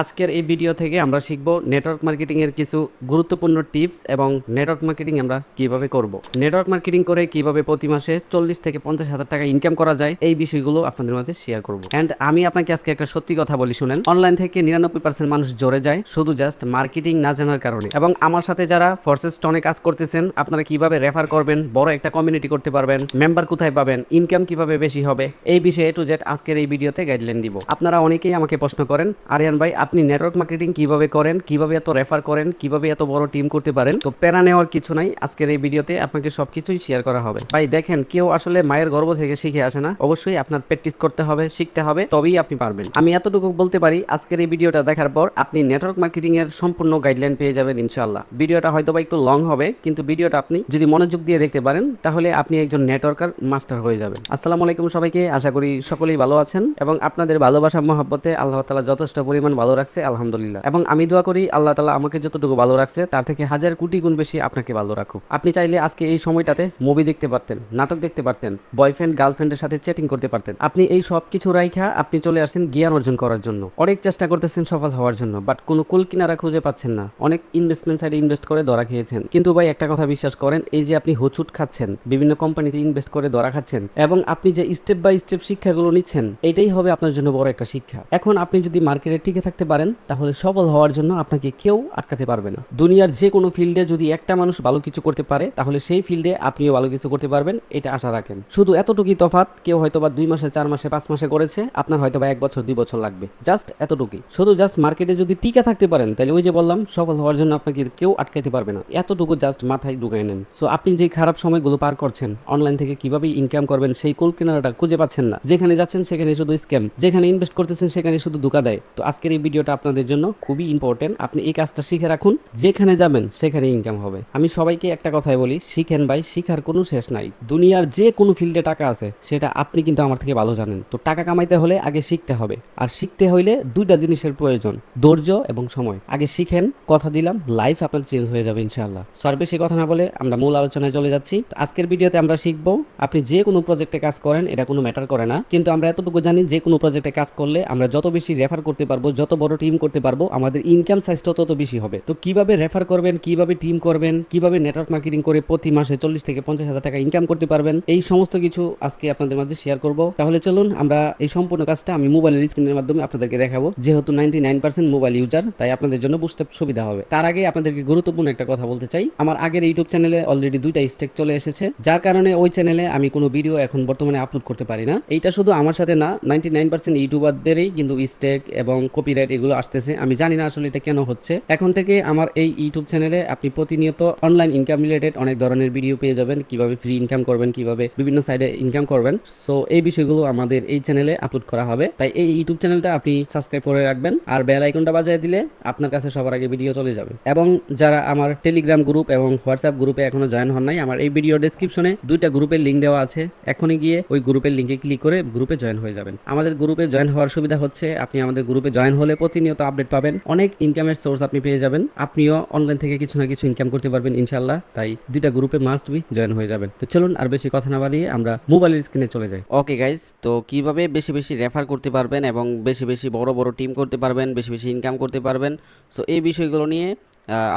আজকের এই ভিডিও থেকে আমরা শিখব নেটওয়ার্ক মার্কেটিং এর কিছু গুরুত্বপূর্ণ টিপস এবং নেটওয়ার্ক মার্কেটিং আমরা কীভাবে করব। নেটওয়ার্ক মার্কেটিং করে কীভাবে প্রতি মাসে চল্লিশ থেকে পঞ্চাশ হাজার টাকা ইনকাম করা যায় এই বিষয়গুলো আপনাদের মাঝে শেয়ার করব। অ্যান্ড আমি আপনাকে আজকে একটা সত্যি কথা বলি, শুনেন। অনলাইন থেকে নিরানব্বই পার্সেন্ট মানুষ জড়ে যায় শুধু জাস্ট মার্কেটিং না জানার কারণে। এবং আমার সাথে যারা ফোর্সেস স্টনে কাজ করতেছেন, আপনারা কীভাবে রেফার করবেন, বড় একটা কমিউনিটি করতে পারবেন মেম্বার কোথায় পাবেন ইনকাম কীভাবে বেশি হবে, এই বিষয়ে টু জেড আজকের এই ভিডিওতে গাইডলাইন দিব। আপনারা অনেকেই আমাকে প্রশ্ন করেন, আরিয়ান ভাই আপনি নেটওয়ার্ক মার্কেটিং কীভাবে করেন, কীভাবে এত রেফার করেন, কীভাবে এত বড় টিম করতে পারেন, তো প্যারা নেওয়ার কিছু নাই। আজকের এই ভিডিওতে আপনাকে সবকিছুই শেয়ার করা হবে। ভাই, দেখেন, কেউ আসলে মায়ের গর্ভ থেকে শিখে আসে না। অবশ্যই আপনার প্র্যাকটিস করতে হবে, শিখতে হবে, তবেই আপনি পারবেন। আমি এতটুকু বলতে পারি, আজকের এই ভিডিওটা দেখার পর আপনি নেটওয়ার্ক মার্কেটিং এর সম্পূর্ণ গাইডলাইন পেয়ে যাবেন, ইনশাআল্লাহ। ভিডিওটা হয়তো বা একটু লং হবে, কিন্তু ভিডিওটা আপনি যদি মনোযোগ দিয়ে দেখতে পারেন, তাহলে আপনি একজন নেটওয়ার্কার মাস্টার হয়ে যাবেন। আসসালামু আলাইকুম সবাইকে, আশা করি সকলেই ভালো আছেন। এবং আপনাদের ভালোবাসা, মহাব্বতে আল্লাহ তালা যথেষ্ট পরিমাণ ভালো রাখছে, আলহামদুলিল্লাহ। এবং আমি দোয়া করি আল্লাহ তালা আমাকে যতটুকু ভালো রাখছে, তার থেকে হাজার কোটি গুণ বেশি আপনাকে ভালো রাখুক। আপনি চাইলে আজকে এই সময়টাতে মুভি দেখতে পারতেন, নাটক দেখতে পারতেন বয়ফ্রেন্ড গার্লফ্রেন্ডের সাথে চ্যাটিং করতে পারতেন। আপনি এই সব কিছু রাইখা আপনি চলে আসছেন জ্ঞান অর্জন করার জন্য। অনেক চেষ্টা করতেছেন সফল হওয়ার জন্য বাট কোনো কুল কিনারা খুঁজে পাচ্ছেন না। অনেক ইনভেস্টমেন্ট সাইডে ইনভেস্ট করে ধরা খেয়েছেন। কিন্তু ভাই, একটা কথা বিশ্বাস করেন, এই যে আপনি হুচুট খাচ্ছেন, বিভিন্ন কোম্পানিতে ইনভেস্ট করে ধরা খাচ্ছেন, এবং আপনি যে স্টেপ বাই স্টেপ শিক্ষাগুলো নিচ্ছেন, এটাই হবে আপনার জন্য বড় একটা শিক্ষা। এখন আপনি যদি মার্কেটে টিকে থাকতে পারেন, তাহলে সফল হওয়ার জন্য আপনাকে কেউ আটকাতে পারবে না। দুনিয়ার যে কোনো ফিল্ডে যদি একটা মানুষ ভালো কিছু করতে পারে, তাহলে সেই ফিল্ডে আপনিও ভালো কিছু করতে পারবেন, এটা আশা রাখেন। শুধু এতটুকুই তফাৎ, কেউ হয়তো বা দুই মাসে, চার মাসে, পাঁচ মাসে করেছে, আপনার হয়তো বা এক বছর, দুই বছর লাগবে। জাস্ট এতটুকুই। শুধু জাস্ট মার্কেটে যদি টিকে থাকতে পারেন, তাহলে ওই যে বললাম, সফল হওয়ার জন্য আপনাকে কেউ আটকাইতে পারবে না। এতটুকু জাস্ট মাথায় ঢুকাই নেন। সো আপনি যে খারাপ সময়গুলো পার করছেন অনলাইন থেকে কীভাবে ইনকাম করবেন, সেই কুল কেনারাটা খুঁজে পাচ্ছেন না। যেখানে যাচ্ছেন, সেখানে শুধু স্ক্যাম যেখানে ইনভেস্ট করতেছেন, সেখানে শুধু ধোকা দেয়। তো আজকের এই ভিডিওটা আপনাদের জন্য খুবই ইম্পর্টেন্ট আপনি এই কাজটা শিখে রাখুন, যেখানে যাবেন সেখানে ইনকাম হবে। আমি সবাইকে একটা কথাই বলি, শিখেন ভাই, শিখার কোনো শেষ নাই। দুনিয়ার যে কোনো ফিল্ডে টাকা আছে, সেটা আপনি কিন্তু আমার থেকে ভালো জানেন। তো টাকা কামাইতে হলে আগে শিখতে হবে। আর শিখতে হইলে দুইটা জিনিসের প্রয়োজন, ধৈর্য এবং সময়। আগে শিখেন, কথা দিলাম লাইফ আপনার চেঞ্জ হয়ে যাবে ইনশাআল্লাহ। সো বেশি কথা না বলে আমরা মূল আলোচনায় চলে যাচ্ছি। আজকের ভিডিওতে আমরা শিখব, আপনি যে কোনো প্রজেক্টে কাজ করেন, এটা কোনো ম্যাটার করে না। কিন্তু আমরা এতটুকু জানি, যে কোনো প্রজেক্টে কাজ করলে আমরা যত বেশি রেফার করতে পারব, যত বড় টিম করতে পারব, আমাদের ইনকাম সাইজটা তত বেশি হবে। তো কীভাবে রেফার করবেন, কীভাবে টিম করবেন, কীভাবে নেটওয়ার্ক মার্কেটিং করে প্রতি মাসে চল্লিশ থেকে পঞ্চাশ হাজার টাকা ইনকাম করতে পারবেন, এই সমস্ত কিছু আজকে আপনাদের মাঝে শেয়ার করব। তাহলে চলুন, আমরা এই সম্পূর্ণ কাজটা আমি মোবাইলের স্ক্রিনের মাধ্যমে আপনাদেরকে দেখাবো। যেহেতু ninety nine percent mobile user তাই আপনাদের জন্য বুঝতে সুবিধা হবে। তার আগে আপনাদেরকে গুরুত্বপূর্ণ একটা কথা বলতে চাই। আমার আগের ইউটিউব চ্যানেলে অলরেডি দুইটা স্টেক চলে এসেছে। যার কারণে ওই চ্যানেলে আমি কোনো ভিডিও এখন বর্তমানে আপলোড করতে পারি না। এইটা শুধু আমার সাথে না নাইনটি নাইন পার্সেন্ট ইউটিউবারদেরই কিন্তু স্টেক এবং কপিরাইট এগুলো আসতেছে। আমি জানি না আসলে এটা কেন হচ্ছে। এখন থেকে আমার এই ইউটিউব চ্যানেলে আপনি প্রতিনিয়ত অনলাইন ইনকাম রিলেটেড অনেক ধরনের ভিডিও পেয়ে যাবেন। কীভাবে ফ্রি ইনকাম করবেন, কীভাবে বিভিন্ন সাইডে ইনকাম করবেন। সো এই বিষয়গুলো আমাদের এই চ্যানেলে আপলোড করা হবে। তাই এই ইউটিউব চ্যানেলটা আপনি সাবস্ক্রাইব করে রাখবেন আর বেল আইকনটা বাজিয়ে দিলে আপনার কাছে সবার আগে ভিডিও চলে যাবে। এবং যারা আমার টেলিগ্রাম গ্রুপ এবং হোয়াটসঅ্যাপ গ্রুপে এখনও জয়েন হন নাই, আমার এই ভিডিও ডেসক্রিপশনে দুইটা গ্রুপের লিঙ্ক দেওয়া আছে। এখনই গিয়ে ওই গ্রুপের লিঙ্কে ক্লিক করে গ্রুপে জয়েন হয়ে যাবেন। আমাদের গ্রুপে জয়েন হওয়ার সুবিধা হচ্ছে, আপনি আমাদের গ্রুপে জয়েন হলে প্রতিনিয়ত আপডেট পাবেন। অনেক ইনকামের সোর্স আপনি পেয়ে যাবেন। আপনিও অনলাইন থেকে কিছু না কিছু ইনকাম করতে পারবেন ইনশাল্লাহ তাই দুইটা গ্রুপে মাস্ট বি জয়েন হয়ে যাবেন। তো চলুন আর বেশি কথা না বাড়িয়ে আমরা মোবাইলের স্ক্রিনে চলে যাই। ওকে গাইজ তো কীভাবে বেশি বেশি রেফার করতে পারবেন এবং বেশি বেশি বড় বড় টিম করতে পারবেন, বেশি বেশি ইনকাম করতে পারবেন? সো এই বিষয়গুলো নিয়ে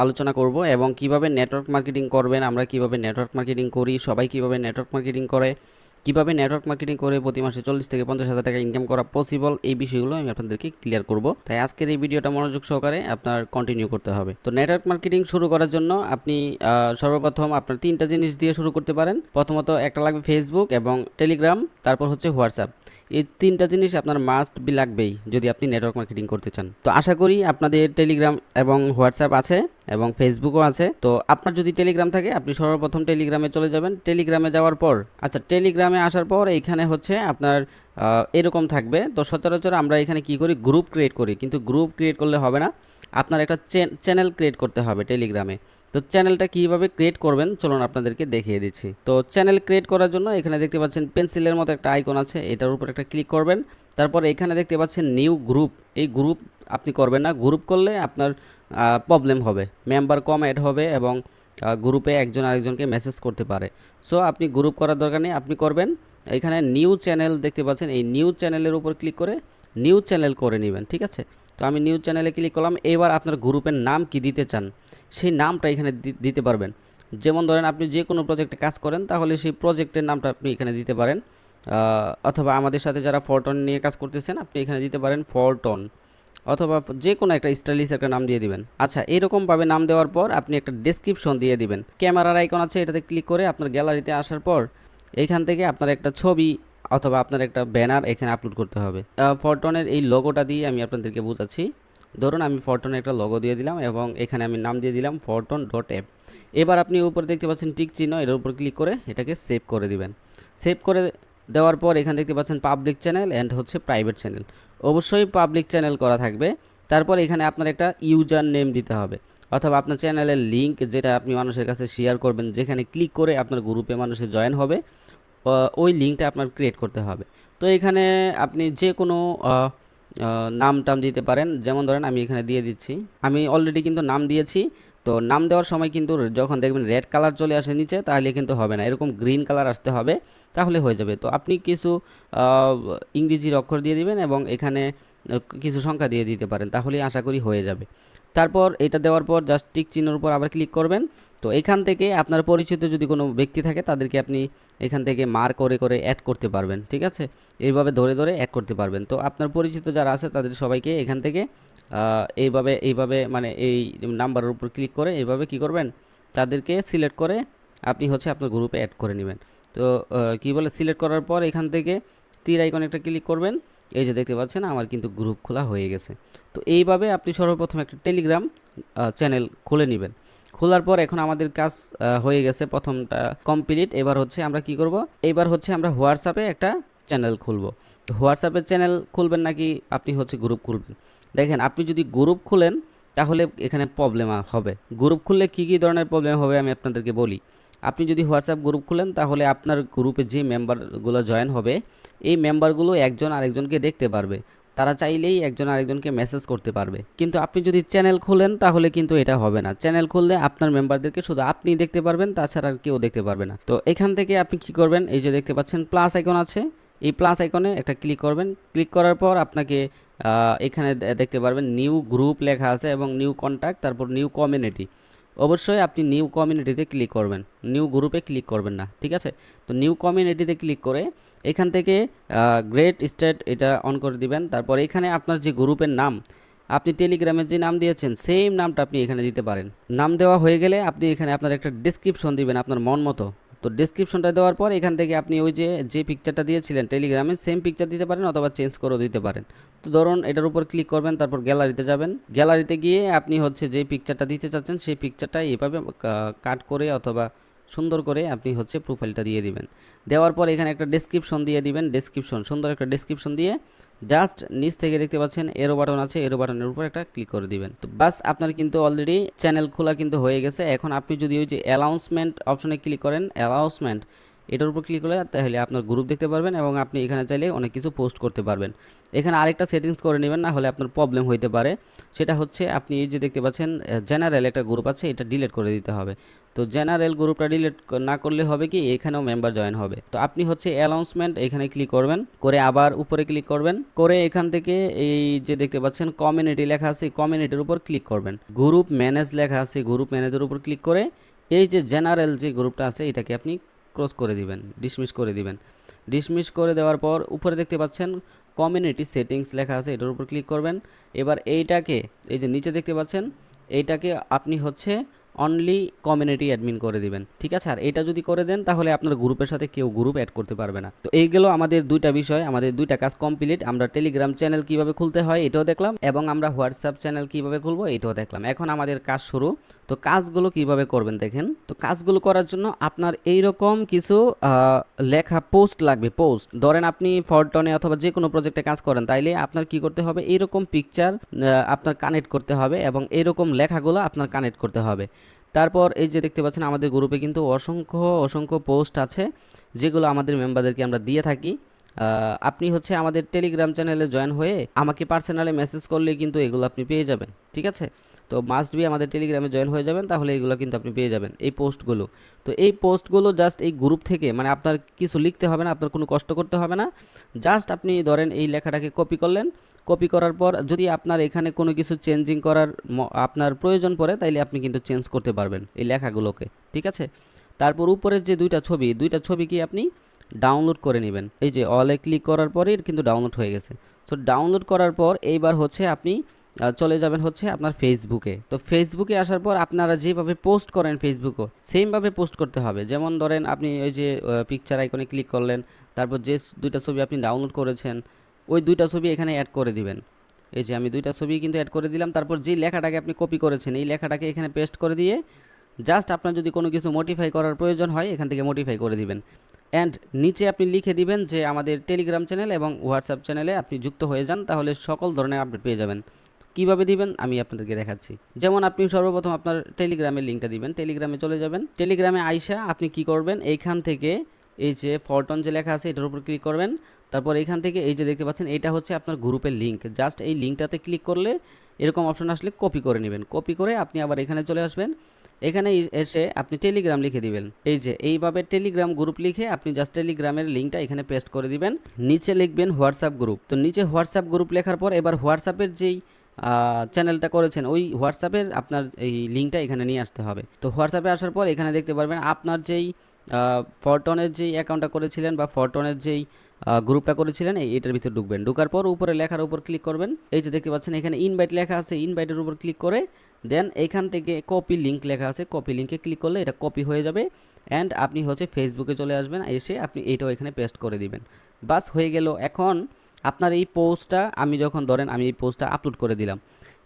আলোচনা করব এবং কীভাবে নেটওয়ার্ক মার্কেটিং করবেন, আমরা কীভাবে নেটওয়ার্ক মার্কেটিং করি, সবাই কীভাবে নেটওয়ার্ক মার্কেটিং করে কীভাবে নেটওয়ার্ক মার্কেটিং করে প্রতি মাসে চল্লিশ থেকে পঞ্চাশ হাজার টাকা ইনকাম করা পসিবল এই বিষয়গুলো আমি আপনাদেরকে ক্লিয়ার করব। তাই আজকের এই ভিডিওটা মনোযোগ সহকারে আপনার কন্টিনিউ করতে হবে। তো নেটওয়ার্ক মার্কেটিং শুরু করার জন্য আপনি সর্বপ্রথম আপনার তিনটা জিনিস দিয়ে শুরু করতে পারেন। প্রথমত একটা লাগবে ফেসবুক এবং টেলিগ্রাম তারপর হচ্ছে হোয়াটসঅ্যাপ এই তিনটা জিনিস আপনার মাস্ট বি লাগবেই যদি আপনি নেটওয়ার্ক মার্কেটিং করতে চান। তো আশা করি আপনাদের টেলিগ্রাম এবং হোয়াটসঅ্যাপ আছে এবং ফেসবুকও আছে। তো আপনার যদি টেলিগ্রাম থাকে, আপনি সর্বপ্রথম টেলিগ্রামে চলে যাবেন। টেলিগ্রামে যাওয়ার পর আচ্ছা টেলিগ্রামে আসার পর এইখানে হচ্ছে আপনার এরকম থাকবে। তো সচরাচর আমরা এখানে কি করি? গ্রুপ ক্রিয়েট করি। কিন্তু গ্রুপ ক্রিয়েট করলে হবে না। আপনার একটা চ্যানেল ক্রিয়েট করতে হবে টেলিগ্রামে তো চ্যানেলটা কীভাবে ক্রিয়েট করবেন, চলুন আপনাদেরকে দেখিয়ে দিচ্ছি। তো চ্যানেল ক্রিয়েট করার জন্য এখানে দেখতে পাচ্ছেন পেন্সিলের মতো একটা আইকন আছে, এটার উপর একটা ক্লিক করবেন। তারপর এখানে দেখতে পাচ্ছেন নিউ গ্রুপ এই গ্রুপ আপনি করবেন না গ্রুপ করলে আপনার প্রবলেম হবে। মেম্বার কম অ্যাড হবে এবং গ্রুপে একজন আরেকজনকে মেসেজ করতে পারে। সো আপনি গ্রুপ করার দরকার নেই, আপনি করবেন। এখানে নিউ চ্যানেল দেখতে পাচ্ছেন, এই নিউ চ্যানেলের উপর ক্লিক করে নিউ চ্যানেল করে নেবেন, ঠিক আছে? তো আমি নিউজ চ্যানেলে ক্লিক করলাম। এবার আপনার গ্রুপের নাম কি দিতে চান, সেই নামটা এখানে দিতে পারবেন। যেমন ধরেন আপনি যে কোনো প্রজেক্টে কাজ করেন, তাহলে সেই প্রজেক্টের নামটা আপনি এখানে দিতে পারেন। অথবা আমাদের সাথে যারা ফরটন নিয়ে কাজ করতেছেন, আপনি এখানে দিতে পারেন ফরটন অথবা যে কোনো একটা স্টাইলিশ একটা নাম দিয়ে দিবেন। আচ্ছা এরকমভাবে নাম দেওয়ার পর আপনি একটা ডেসক্রিপশন দিয়ে দিবেন। ক্যামেরার আইকন আছে, এটাতে ক্লিক করে আপনার গ্যালারিতে আসার পর এইখান থেকে আপনার একটা ছবি অথবা আপনার একটা ব্যানার এখানে আপলোড করতে হবে। ফরটনের এই লোগোটা দিয়ে আমি আপনাদেরকে বোঝাচ্ছি। ধরুন আমি ফরটনের একটা লগো দিয়ে দিলাম এবং এখানে আমি নাম দিয়ে দিলাম ফরটন ডট অ্যাপ এবার আপনি উপরে দেখতে পাচ্ছেন টিক চিহ্ন, এর উপর ক্লিক করে এটাকে সেভ করে দিবেন। সেভ করে দেওয়ার পর এখানে দেখতে পাচ্ছেন পাবলিক চ্যানেল অ্যান্ড হচ্ছে প্রাইভেট চ্যানেল অবশ্যই পাবলিক চ্যানেল করা থাকবে। তারপর এখানে আপনার একটা ইউজার নেম দিতে হবে। অথবা আপনার চ্যানেলের লিঙ্ক যেটা আপনি মানুষের কাছে শেয়ার করবেন, যেখানে ক্লিক করে আপনার গ্রুপে মানুষে জয়েন হবে। ওই লিঙ্কটা আপনার ক্রিয়েট করতে হবে। তো এখানে আপনি যে কোনো নাম টাম দিতে পারেন। যেমন ধরেন আমি এখানে দিয়ে দিচ্ছি। আমি অলরেডি কিন্তু নাম দিয়েছি। তো নাম দেওয়ার সময় কিন্তু যখন দেখবেন রেড কালার চলে আসে নিচে, তাহলে কিন্তু হবে না। এরকম গ্রিন কালার আসতে হবে, তাহলে হয়ে যাবে। তো আপনি কিছু ইংরেজির অক্ষর দিয়ে দিবেন এবং এখানে কিছু সংখ্যা দিয়ে দিতে পারেন, তাহলেই আশা করি হয়ে যাবে। তারপর এটা দেওয়ার পর জাস্ট টিক চিহ্নের উপর আবার ক্লিক করবেন। তো এখান থেকে আপনার পরিচিত যদি কোনো ব্যক্তি থাকে, তাদেরকে আপনি এখান থেকে মার করে করে অ্যাড করতে পারবেন, ঠিক আছে? এইভাবে ধরে ধরে অ্যাড করতে পারবেন। তো আপনার পরিচিত যারা আছে, তাদের সবাইকে এখান থেকে এইভাবে এইভাবে মানে এই নাম্বারের উপর ক্লিক করে এইভাবে কি করবেন? তাদেরকে সিলেক্ট করে আপনি হচ্ছে আপনার গ্রুপে অ্যাড করে নেবেন। তো কি বলে? সিলেক্ট করার পর এখান থেকে তীর আইকন একটা ক্লিক করবেন। এই যে দেখতে পাচ্ছেন, আমার কিন্তু গ্রুপ খোলা হয়ে গেছে। তো এইভাবে আপনি সর্বপ্রথম একটা টেলিগ্রাম চ্যানেল খুলে নেবেন। খোলার পর এখন আমাদের কাজ হয়ে গেছে প্রথমটা কমপ্লিট এবার হচ্ছে আমরা কি করব? এবার হচ্ছে আমরা হোয়াটসঅ্যাপে একটা চ্যানেল খুলবো। তো হোয়াটসঅ্যাপে চ্যানেল খুলবেন নাকি আপনি হচ্ছে গ্রুপ খুলবেন? দেখেন, আপনি যদি গ্রুপ খুলেন, তাহলে এখানে প্রবলেম হবে। গ্রুপ খুললে কী কী ধরনের প্রবলেম হবে আমি আপনাদেরকে বলি। আপনি যদি হোয়াটসঅ্যাপ গ্রুপ খুলেন, তাহলে আপনার গ্রুপে যে মেম্বারগুলো জয়েন হবে, এই মেম্বারগুলো একজন আরেকজনকে দেখতে পারবে। তারা চাইলেই একজন আরেকজনকে মেসেজ করতে পারবে। কিন্তু আপনি যদি চ্যানেল খোলেন, তাহলে কিন্তু এটা হবে না। চ্যানেল খুললে আপনার মেম্বারদেরকে শুধু আপনি দেখতে পারবেন, তাছাড়া আর কেউ দেখতে পারবে না। তো এখান থেকে আপনি কি করবেন, এই যে দেখতে পাচ্ছেন প্লাস আইকন আছে। এই প্লাস আইকনে একটা ক্লিক করবেন। ক্লিক করার পর আপনাকে এখানে দেখতে পারবেন নিউ গ্রুপ লেখা আছে এবং নিউ কন্ট্যাক্ট তারপর নিউ কমিউনিটি। অবশ্যই আপনি নিউ কমিউনিটিতে ক্লিক করবেন। নিউ গ্রুপে ক্লিক করবেন না, ঠিক আছে? তো নিউ কমিউনিটিতে ক্লিক করে এখান থেকে গ্রেট স্টেট এটা অন করে দিবেন। তারপর এখানে আপনার যে গ্রুপের নাম, আপনি টেলিগ্রামে যে নাম দিয়েছেন সেম নামটা আপনি এখানে দিতে পারেন। নাম দেওয়া হয়ে গেলে আপনি এখানে আপনার একটা ডিসক্রিপশন দিবেন আপনার মন মতো। তো ডিসক্রিপশনটা দেওয়ার পর এখান থেকে আপনি ওই যে যে পিকচারটা দিয়েছিলেন টেলিগ্রামে সেম পিকচার দিতে পারেন অথবা চেঞ্জ করেও দিতে পারেন। তো ধরুন এটার উপর ক্লিক করবেন, তারপর গ্যালারিতে যাবেন। গ্যালারিতে গিয়ে আপনি হচ্ছে যে পিকচারটা দিতে চাচ্ছেন, সেই পিকচারটা এভাবে কাট করে অথবা সুন্দর করে আপনি হচ্ছে প্রোফাইলটা দিয়ে দিবেন। দেওয়ার পর এখানে একটা ডেসক্রিপশন দিয়ে দিবেন। ডেসক্রিপশন সুন্দর একটা ডেসক্রিপশন দিয়ে জাস্ট নিচ থেকে দেখতে পাচ্ছেন এরো বাটন আছে এরো বাটনের উপর একটা ক্লিক করে দিবেন। তো বাস আপনার কিন্তু অলরেডি চ্যানেল খোলা কিন্তু হয়ে গেছে। এখন আপনি যদি ওই যে অ্যালাউন্সমেন্ট অপশনে ক্লিক করেন অ্যানাউন্সমেন্ট এটার উপর ক্লিক করলে তাহলে আপনার গ্রুপ দেখতে পারবেন এবং আপনি এখানে চাইলে অনেক কিছু পোস্ট করতে পারবেন। এখানে আরেকটা সেটিংস করে নেবেন, না হলে আপনার প্রবলেম হইতে পারে। সেটা হচ্ছে আপনি এই যে দেখতে পাচ্ছেন জেনারেল একটা গ্রুপ আছে, এটা ডিলিট করে দিতে হবে। তো জেনারেল গ্রুপটা ডিলিট না করলে হবে কি, এখানেও মেম্বার জয়েন হবে। তো আপনি হচ্ছে অ্যানাউন্সমেন্ট এখানে ক্লিক করবেন, করে আবার উপরে ক্লিক করবেন, করে এখান থেকে এই যে দেখতে পাচ্ছেন কমিউনিটি লেখা আছে কমিউনিটির উপর ক্লিক করবেন। গ্রুপ ম্যানেজ লেখা আছে গ্রুপ ম্যানেজের উপর ক্লিক করে এই যে জেনারেল যে গ্রুপটা আছে, এটাকে আপনি ক্লোজ করে দিবেন ডিসমিস করে দিবেন। ডিসমিস করে দেওয়ার পর উপরে দেখতে পাচ্ছেন কমিউনিটি সেটিংস লেখা আছে, এটার উপর ক্লিক করবেন। এবার এইটাকে, এই যে নিচে দেখতে পাচ্ছেন, এইটাকে আপনি হচ্ছে অনলি কমিউনিটি অ্যাডমিন করে দিবেন। ঠিক আছে? আর এটা যদি করে দেন, তাহলে আপনার গ্রুপের সাথে কেউ গ্রুপ অ্যাড করতে পারবে না। তো এইগুলো আমাদের দুইটা বিষয়, আমাদের দুইটা কাজ কমপ্লিট আমরা টেলিগ্রাম চ্যানেল কীভাবে খুলতে হয়, এটাও দেখলাম। এবং আমরা হোয়াটসঅ্যাপ চ্যানেল কীভাবে খুলবো, এটাও দেখলাম। এখন আমাদের কাজ শুরু। তো কাজগুলো কীভাবে করবেন দেখেন? তো কাজগুলো করার জন্য আপনার এই রকম কিছু লেখা পোস্ট লাগবে। পোস্ট ধরেন আপনি ফরটনে অথবা যে কোনো প্রজেক্টে কাজ করেন, তাইলে আপনার কি করতে হবে? এইরকম পিকচার আপনার কানেক্ট করতে হবে এবং এইরকম লেখাগুলো আপনার কানেক্ট করতে হবে। তারপর এই যে দেখতে পাচ্ছেন আমাদের গ্রুপে কিন্তু অসংখ্য অসংখ্য পোস্ট আছে যেগুলো আমাদের মেম্বারদেরকে আমরা দিয়ে থাকি। আপনি হচ্ছে আমাদের টেলিগ্রাম চ্যানেলে জয়েন হয়ে আমাকে পার্সোনালি মেসেজ করলে কিন্তু এগুলো আপনি পেয়ে যাবেন, ঠিক আছে? তো মাস্ট বি আমাদের টেলিগ্রামে জয়েন হয়ে যাবেন, তাহলে এগুলো কিন্তু আপনি পেয়ে যাবেন, এই পোস্টগুলো তো এই পোস্টগুলো জাস্ট এই গ্রুপ থেকে মানে আপনার কিছু লিখতে হবে না, আপনার কোনো কষ্ট করতে হবে না। জাস্ট আপনি ধরেন এই লেখাটাকে কপি করলেন কপি করার পর যদি আপনার এখানে কোনো কিছু চেঞ্জিং করার আপনার প্রয়োজন পড়ে, তাইলে আপনি কিন্তু চেঞ্জ করতে পারবেন এই লেখাগুলোকে, ঠিক আছে? তারপর উপরের যে দুইটা ছবি দুইটা ছবি কি আপনি ডাউনলোড করে নেবেন। এই যে অলে ক্লিক করার পরেই কিন্তু ডাউনলোড হয়ে গেছে। সো ডাউনলোড করার পর এইবার হচ্ছে আপনি চলে যাবেন হচ্ছে আপনার ফেসবুকে তো ফেসবুকে আসার পর আপনারা যেভাবে পোস্ট করেন ফেসবুকও সেমভাবে পোস্ট করতে হবে। যেমন ধরেন আপনি ওই যে পিকচার আইকনে ক্লিক করলেন, তারপর যে দুইটা ছবি আপনি ডাউনলোড করেছেন, ওই দুইটা ছবি এখানে অ্যাড করে দিবেন। এই যে আমি দুইটা ছবি কিন্তু অ্যাড করে দিলাম, তারপর যে লেখাটাকে আপনি কপি করেছেন, এই লেখাটাকে এখানে পেস্ট করে দিয়ে জাস্ট আপনার যদি কোনো কিছু মডিফাই করার প্রয়োজন হয়, এখান থেকে মডিফাই করে দিবেন। অ্যান্ড নিচে আপনি লিখে দিবেন যে আমাদের টেলিগ্রাম চ্যানেল এবং হোয়াটসঅ্যাপ চ্যানেলে আপনি যুক্ত হয়ে যান, তাহলে সকল ধরনের আপডেট পেয়ে যাবেন। কীভাবে দিবেন? আমি আপনাদেরকে দেখাচ্ছি। যেমন আপনি সর্বপ্রথম আপনার টেলিগ্রামের লিঙ্কটা দিবেন। টেলিগ্রামে চলে যাবেন। টেলিগ্রামে আইসা আপনি কি করবেন? এইখান থেকে এই যে ফরটন যে লেখা আছে, এটার উপর ক্লিক করবেন। তারপর এখান থেকে এই যে দেখতে পাচ্ছেন, এটা হচ্ছে আপনার গ্রুপের লিঙ্ক জাস্ট এই লিঙ্কটাতে ক্লিক করলে এরকম অপশন আসলে কপি করে নেবেন। কপি করে আপনি আবার এখানে চলে আসবেন। এখানে এসে আপনি টেলিগ্রাম লিখে দিবেন। এই যে, এইভাবে টেলিগ্রাম গ্রুপ লিখে আপনি জাস্ট টেলিগ্রামের লিঙ্কটা এখানে পেস্ট করে দিবেন। নিচে লিখবেন হোয়াটসঅ্যাপ গ্রুপ তো নিচে হোয়াটসঅ্যাপ গ্রুপ লেখার পর এবার হোয়াটসঅ্যাপের যেই চ্যানেলটা করেছেন, ওই হোয়াটসঅ্যাপের আপনার এই লিঙ্কটা এখানে নিয়ে আসতে হবে। তো হোয়াটসঅ্যাপে আসার পর এখানে দেখতে পারবেন আপনার যেই ফরটনের যেই অ্যাকাউন্টটা করেছিলেন বা ফরটনের যেই গ্রুপটা করেছিলেন এটার ভিতরে ঢুকবেন। ঢোকার পর উপরে লেখার উপর ক্লিক করবেন। এই যে দেখতে পাচ্ছেন এখানে ইনভাইট লেখা আছে ইনভাইটের উপর ক্লিক করে দেন এখান থেকে কপি লিঙ্ক লেখা আছে কপি লিঙ্কে ক্লিক করলে এটা কপি হয়ে যাবে অ্যান্ড আপনি হচ্ছে ফেসবুকে চলে আসবেন, এসে আপনি এইটাও এখানে পেস্ট করে দিবেন। বাস হয়ে গেল, এখন আপনার এই পোস্টটা আমি যখন ধরেন আমি এই পোস্টটা আপলোড করে দিলাম,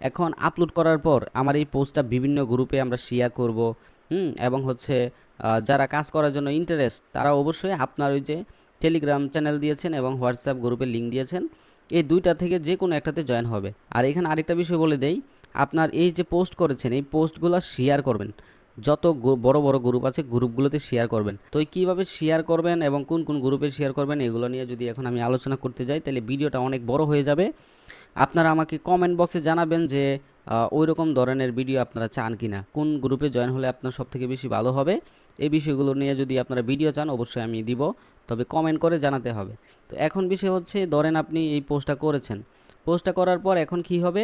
এখন আপলোড করার পর আমার এই পোস্টটা বিভিন্ন গ্রুপে আমরা শেয়ার করব, হুম, এবং হচ্ছে যারা কাজ করার জন্য ইন্টারেস্ট তারা অবশ্যই আপনার ওই যে টেলিগ্রাম চ্যানেল দিয়েছেন এবং হোয়াটসঅ্যাপ গ্রুপের লিঙ্ক দিয়েছেন, এই দুইটা থেকে যে কোনো একটাতে জয়েন হবে। আর এখানে আরেকটা বিষয় বলে দেই আপনার এই যে পোস্ট করেছেন, এই পোস্টগুলো শেয়ার করবেন। যত বড় বড় গ্রুপ আছে গ্রুপগুলোতে শেয়ার করবেন। তো কীভাবে শেয়ার করবেন এবং কোন কোন গ্রুপে শেয়ার করবেন, এগুলো নিয়ে যদি এখন আমি আলোচনা করতে যাই, তাহলে ভিডিওটা অনেক বড় হয়ে যাবে। আপনারা আমাকে কমেন্ট বক্সে জানাবেন যে ওই রকম ধরনের ভিডিও আপনারা চান কি না কোন গ্রুপে জয়েন হলে আপনার সব থেকে বেশি ভালো হবে। এই বিষয়গুলো নিয়ে যদি আপনারা ভিডিও চান, অবশ্যই আমি দিব, তবে কমেন্ট করে জানাতে হবে। তো এখন বিষয় হচ্ছে, ধরেন আপনি এই পোস্টটা করেছেন। পোস্টটা করার পর এখন কি হবে?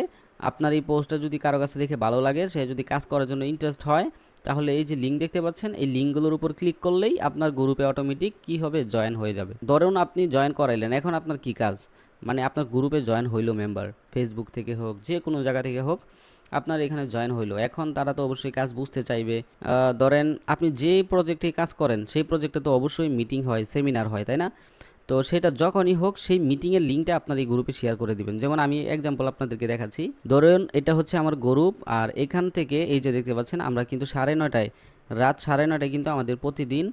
আপনার এই পোস্টটা যদি কারও কাছে দেখে ভালো লাগে, সে যদি কাজ করার জন্য ইন্টারেস্ট হয়, তাহলে এই যে লিঙ্ক দেখতে পাচ্ছেন, এই লিঙ্কগুলোর উপর ক্লিক করলেই আপনার গ্রুপে অটোমেটিক কি হবে? জয়েন হয়ে যাবে। ধরুন আপনি জয়েন করাইলেন, এখন আপনার কি কাজ? মানে আপনার গ্রুপে জয়েন হইল মেম্বার ফেসবুক থেকে হোক, যে কোনো জায়গা থেকে হোক, আপনার এখানে জয়েন হইল। এখন তারা তো অবশ্যই কাজ বুঝতে চাইবে। ধরেন আপনি যে প্রজেক্টে কাজ করেন, সেই প্রজেক্টে তো অবশ্যই মিটিং হয় সেমিনার হয়, তাই না? তো সেটা যখনই হোক, সেই মিটিংয়ের লিঙ্কটা আপনার এই গ্রুপে শেয়ার করে দিবেন। যেমন আমি এক্সাম্পল আপনাদেরকে দেখাচ্ছি। ধরুন, এটা হচ্ছে আমার গ্রুপ আর এখান থেকে এই যে দেখতে পাচ্ছেন, আমরা কিন্তু সাড়ে নটায় রাত সাড়ে নটায় কিন্তু আমাদের প্রতিদিন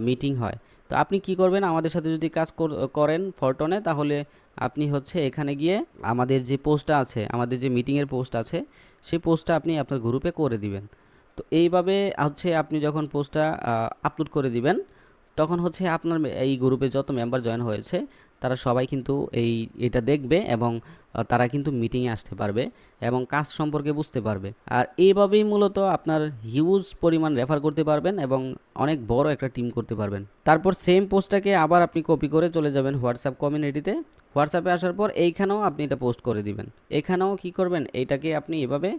মিটিং হয়। তো আপনি কি করবেন? আমাদের সাথে যদি কাজ কর- করেন ফরটনে, তাহলে আপনি হচ্ছে এখানে গিয়ে আমাদের যে পোস্টটা আছে, আমাদের যে মিটিংয়ের পোস্ট আছে সেই পোস্টটা আপনি আপনার গ্রুপে করে দিবেন। তো এইভাবে হচ্ছে আপনি যখন পোস্টটা আপলোড করে দিবেন তখন হচ্ছে আপনার এই গ্রুপে যত মেম্বার জয়েন হয়েছে, তারা সবাই কিন্তু এই, এটা দেখবে এবং তারা কিন্তু মিটিংয়ে আসতে পারবে এবং কাজ সম্পর্কে বুঝতে পারবে। আর এইভাবেই মূলত আপনার হিউজ পরিমাণ রেফার করতে পারবেন এবং অনেক বড় একটা টিম করতে পারবেন। তারপর সেম পোস্টটাকে আবার আপনি কপি করে চলে যাবেন হোয়াটসঅ্যাপ কমিউনিটিতে হোয়াটসঅ্যাপে আসার পর এইখানেও আপনি এটা পোস্ট করে দিবেন। এখানেও কি করবেন? এইটাকে আপনি এভাবে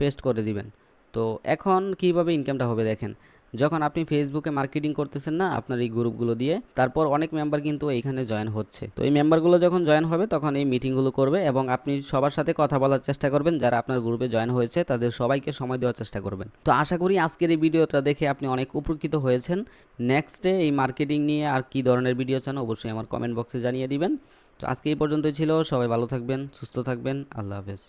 পেস্ট করে দিবেন। তো এখন কীভাবে ইনকামটা হবে দেখেন। যখন আপনি ফেসবুকে মার্কেটিং করতেছেন না আপনার এই গ্রুপগুলো দিয়ে, তারপর অনেক মেম্বার কিন্তু এইখানে জয়েন হচ্ছে। তো এই মেম্বারগুলো যখন জয়েন হবে, তখন এই মিটিংগুলো করবে এবং আপনি সবার সাথে কথা বলার চেষ্টা করবেন। যারা আপনার গ্রুপে জয়েন হয়েছে, তাদের সবাইকে সময় দেওয়ার চেষ্টা করবেন। তো আশা করি আজকের এই ভিডিওটা দেখে আপনি অনেক উপকৃত হয়েছেন। নেক্সটে এই মার্কেটিং নিয়ে আর কি ধরনের ভিডিও চান, অবশ্যই আমার কমেন্ট বক্সে জানিয়ে দিবেন। তো আজকে এই পর্যন্তই ছিল। সবাই ভালো থাকবেন, সুস্থ থাকবেন। আল্লাহ হাফেজ।